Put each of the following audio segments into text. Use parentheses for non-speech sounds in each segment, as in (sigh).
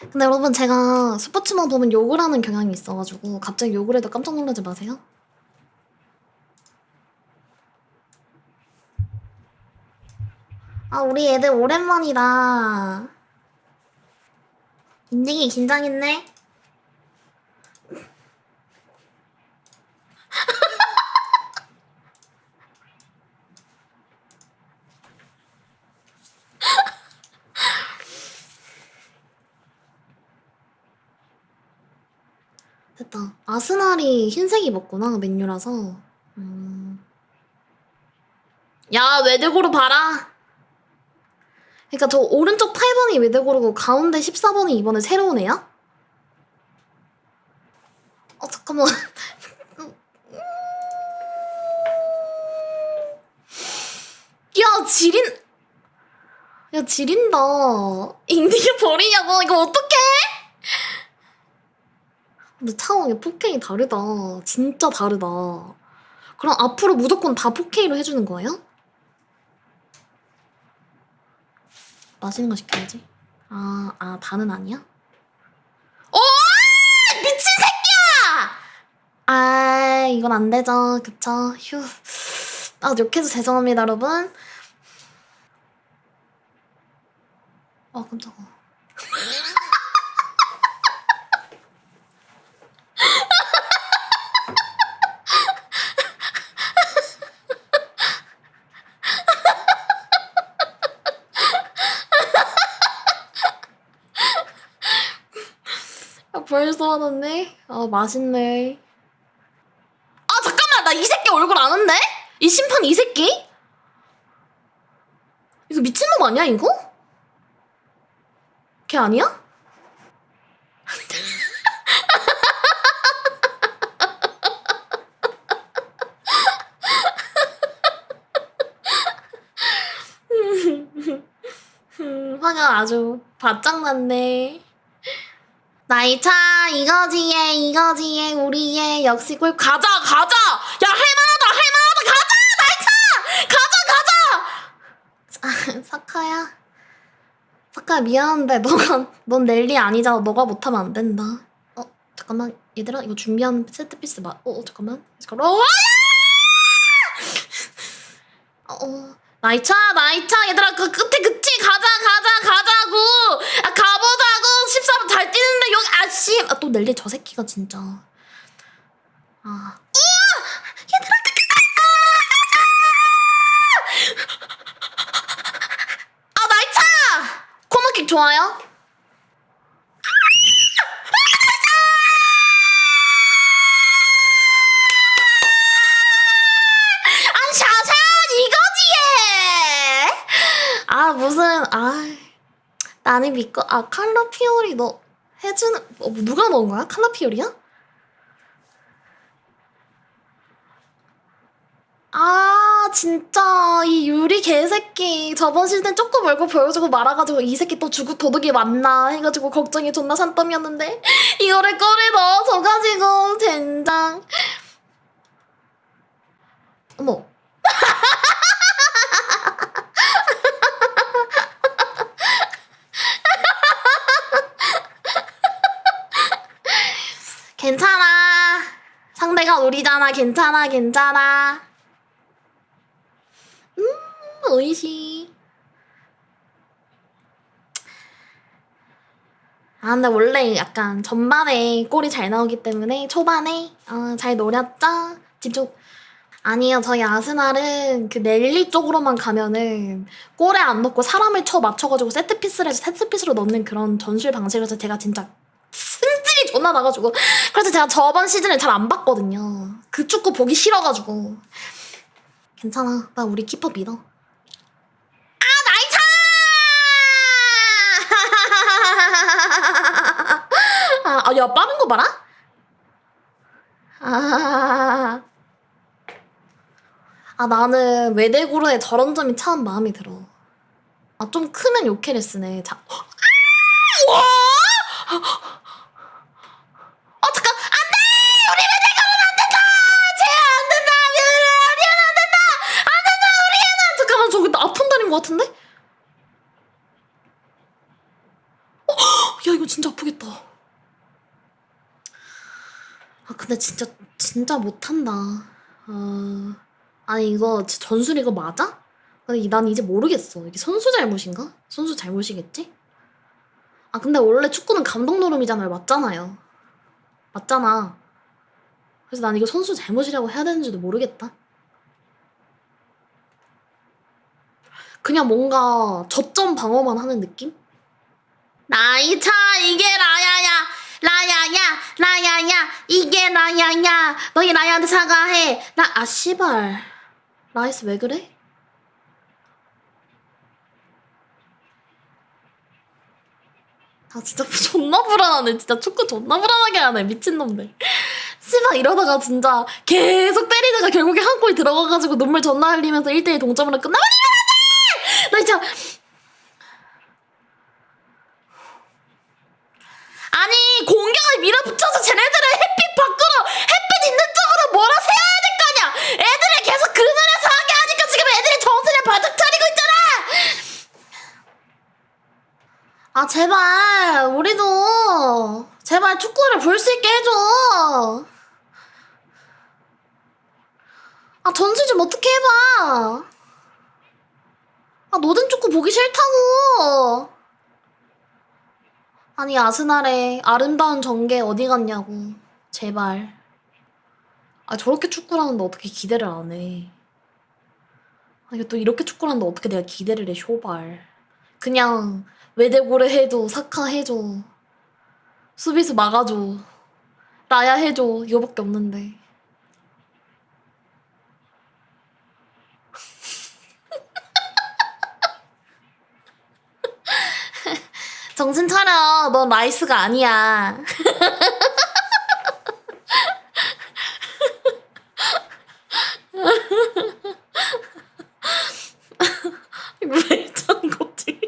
근데 여러분 제가 스포츠만 보면 욕을 하는 경향이 있어가지고 갑자기 욕을 해도 깜짝 놀라지 마세요. 아 우리 애들 오랜만이다. 인딩이 긴장했네. 됐다. 아스날이 흰색 입었구나 맨유라서. 음. 야 외대고루 봐라. 그러니까 저 오른쪽 8번이 외대고루고 가운데 14번이 이번에 새로운 애야? 어 잠깐만. (laughs) 야 지린. 야 지린다. 인디게 버리냐고 이거 어떡해? 근데 차원이 4K 다르다. 진짜 다르다. 그럼 앞으로 무조건 다 4K로 해주는 거예요? 맛있는 거 시켜야지. 아, 아, 다는 아니야? 오! 미친 새끼야! 아, 이건 안 되죠. 그쵸? 휴. 아, 욕해서 죄송합니다, 여러분. 아, 깜짝아. 벌써 화났네? 아, 맛있네. 아, 잠깐만! 나 이 새끼 얼굴 아는데? 이 심판 이 새끼? 이거 미친놈 아니야, 이거? 걔 아니야? (laughs) 음, 화가 아주 바짝 났네. 나이 차 이거지에 이거지에 우리의 역시 꿀. 가자 가자! 야 할만하다 할만하다! 가자 나이 차! 가자 가자! 아, (laughs) 사카야. 사카야 미안한데 너가 넌 넬리 아니잖아. 너가 못하면 안 된다. 어 잠깐만. 얘들아 이거 준비한 세트 피스 마, 어, 어 잠깐만. 잠깐만 어, (laughs) 어, 어. 나이 차 나이 차! 얘들아 그 끝에 그치 가자 가자 가자고 아 가보자고 14분 잘 뛰는데 여기 아씨 아, 또 넬리 저 새끼가 진짜 아아 나이차 코너킥 좋아요? 아 샤샤 이거지 얘! 아 무슨 아 나는 믿고 아 칼라 피오리 너 해주는 어, 누가 넣은 거야? 칼라 피오리야? 아 진짜 이 유리 개새끼 저번 시즌 조금 얼굴 보여주고 말아가지고 이 새끼 또 죽을 도둑이 맞나 해가지고 걱정이 존나 산더미였는데 (laughs) 이거를 꼴에 넣어줘가지고 젠장 어머 괜찮아. 상대가 우리잖아. 괜찮아, 괜찮아. 음, 오이시. 아, 근데 원래 약간 전반에 골이 잘 나오기 때문에 초반에 어, 잘 노렸죠? 집중. 아니요, 저희 아스날은 그 넬리 쪽으로만 가면은 골에 안 넣고 사람을 쳐 맞춰가지고 세트피스를 해서 세트피스로 넣는 그런 전술 방식이라서 제가 진짜 존나 나가지고 그래서 제가 저번 시즌을 잘 안 봤거든요. 그 축구 보기 싫어가지고 괜찮아. 나 우리 키퍼 믿어. 아 나이차! (laughs) 아, 아, 야 빠른 거 봐라. 아, 아 나는 외대고르의 저런 점이 참 마음에 들어. 아 좀 크면 욕해를 쓰네. 자, 아, 와! 어 잠깐 안돼 우리 외대고르는 안 된다 쟤안 된다 미안해 안 된다 안 된다 우리 애는 잠깐만 저기 나 아픈 다리인 것 같은데 어, 야 이거 진짜 아프겠다. 아 근데 진짜 진짜 못한다. 아 아니 이거 전술 이거 맞아? 난 이제 모르겠어. 이게 선수 잘못인가? 선수 잘못이겠지? 아 근데 원래 축구는 감독 노름이잖아요. 맞잖아요. 맞잖아. 그래서 난 이거 선수 잘못이라고 해야 되는지도 모르겠다. 그냥 뭔가 저점 방어만 하는 느낌? 나이 차 이게 라야야. 라야야 라야야. 이게 라야야. 너희 라야한테 사과해. 나 아 씨발. 라이스 왜 그래? 아 진짜 (laughs) 존나 불안하네. 진짜 축구 존나 불안하게 하네. 미친놈들. 씨발 이러다가 진짜 계속 때리다가 결국에 한 골 들어가가지고 눈물 존나 흘리면서 1대1 동점으로 끝나버리 진짜 아니 공격을 밀어붙여서 쟤네들을 햇빛 밖으로 햇빛 있는 쪽으로 몰아서 해야 될 거 아니야! 애들을 계속 그늘에서 하게 하니까 지금 애들이 정신을 바짝 차리고 있잖아! 아 제발 우리도 제발 축구를 볼 수 있게 해줘! 아 전술 좀 어떻게 해봐 아 노든 축구 보기 싫다고. 아니 아스날의 아름다운 전개 어디 갔냐고. 제발. 아 저렇게 축구를 하는데 어떻게 기대를 안 해. 아 이게 또 이렇게 축구를 하는데 어떻게 내가 기대를 해 쇼발. 그냥 외대고래 해줘 사카 해줘. 수비수 막아줘. 라야 해줘 이거밖에 없는데 정신 차려. 넌 라이스가 아니야 (laughs) 이거 왜 이런 거지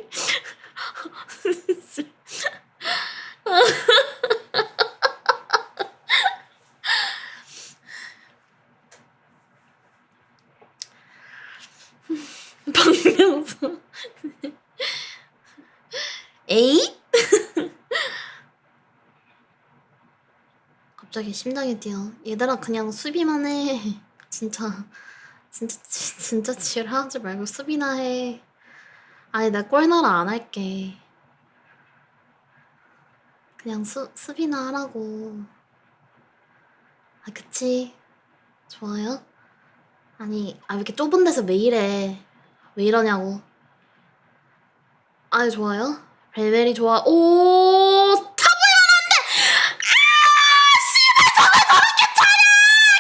박명수 에잇? (laughs) 갑자기 심장이 뛰어. 얘들아 그냥 수비만 해. (laughs) 진짜 진짜 지- 진짜 지랄하지 말고 수비나 해. 아니 나 꼴나라 안 할게. 그냥 수 수비나 하라고. 아 그치. 좋아요? 아니 아 왜 이렇게 좁은 데서 왜 이래? 왜 이러냐고. 아 좋아요? 벨벨이 좋아. 오 타보야 안돼. 아 씨발 저걸 저렇게 차냐?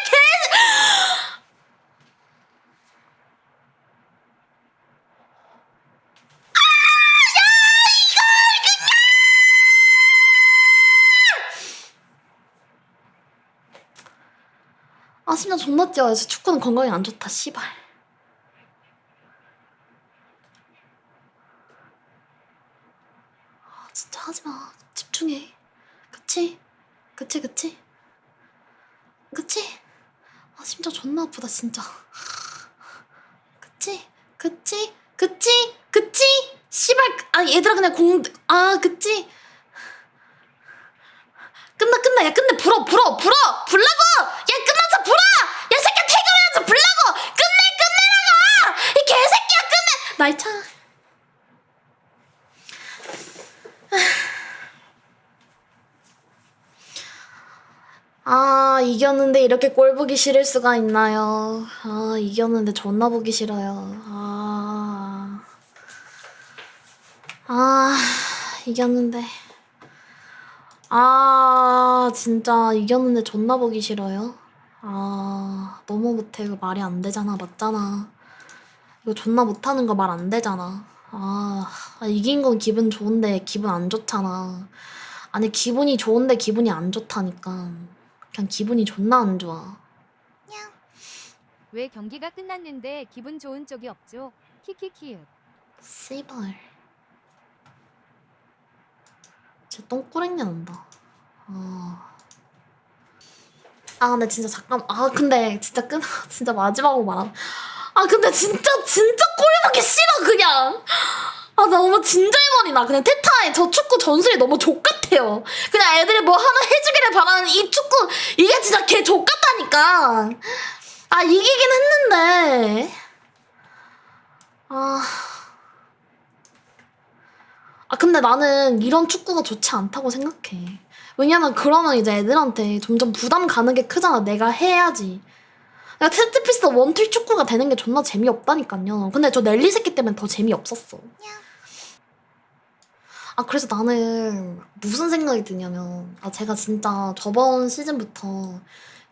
개. 아 심장 존나 뛰어. 축구는 건강에 안 좋다. 씨발. 진짜 하지 마. 집중해. 그치? 그치, 그치? 그치? 아, 심장 존나 아프다, 진짜. 그치? 그치? 그치? 그치? 씨발, 아, 얘들아, 그냥 공, 아, 그치? 끝나, 끝나. 야, 끝내. 불어, 불어, 불어! 불라고! 야, 끝나서 불어! 야, 이 새끼야, 퇴근해야지, 불라고! 끝내, 끝내라고! 이 개새끼야, 끝내! 날 차. 아, 이겼는데 이렇게 꼴 보기 싫을 수가 있나요? 아, 이겼는데 존나 보기 싫어요. 아. 아, 이겼는데. 아, 진짜 이겼는데 존나 보기 싫어요? 아, 너무 못해. 이거 말이 안 되잖아. 맞잖아. 이거 존나 못하는 거 말 안 되잖아. 아, 아, 이긴 건 기분 좋은데 기분 안 좋잖아. 아니, 기분이 좋은데 기분이 안 좋다니까. 그냥 기분이 존나 안 좋아. 왜 경기가 끝났는데 기분 좋은 쪽이 없죠? 키키키읔. 씨발. 제 똥꾸랭이 난다. 아. 아, 근데 진짜 잠깐, 아, 근데 진짜 끊, (laughs) 진짜 마지막으로 말함. 아, 근데 진짜, 진짜 꼴 보기 싫어, 그냥. 아 너무 진절머리 나 그냥 테타의 저 축구 전술이 너무 족같아 요. 그냥 애들이 뭐 하나 해주기를 바라는 이 축구 이게 진짜 개 족같다니까. 아 이기긴 했는데. 아... 아 근데 나는 이런 축구가 좋지 않다고 생각해. 왜냐면 그러면 이제 애들한테 점점 부담 가는 게 크잖아. 내가 해야지. 그러니까 테트피스 원툴 축구가 되는 게 존나 재미없다니까요. 근데 저 넬리 새끼 때문에 더 재미없었어 아 그래서 나는 무슨 생각이 드냐면 아 제가 진짜 저번 시즌부터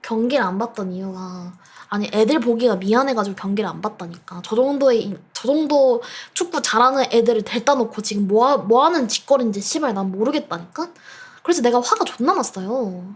경기를 안 봤던 이유가 아니 애들 보기가 미안해가지고 경기를 안 봤다니까. 저 정도의 이- 저 정도 축구 잘하는 애들을 데려다 놓고 지금 뭐, 하, 뭐 하는 짓거리인지 씨발 난 모르겠다니까? 그래서 내가 화가 존나 났어요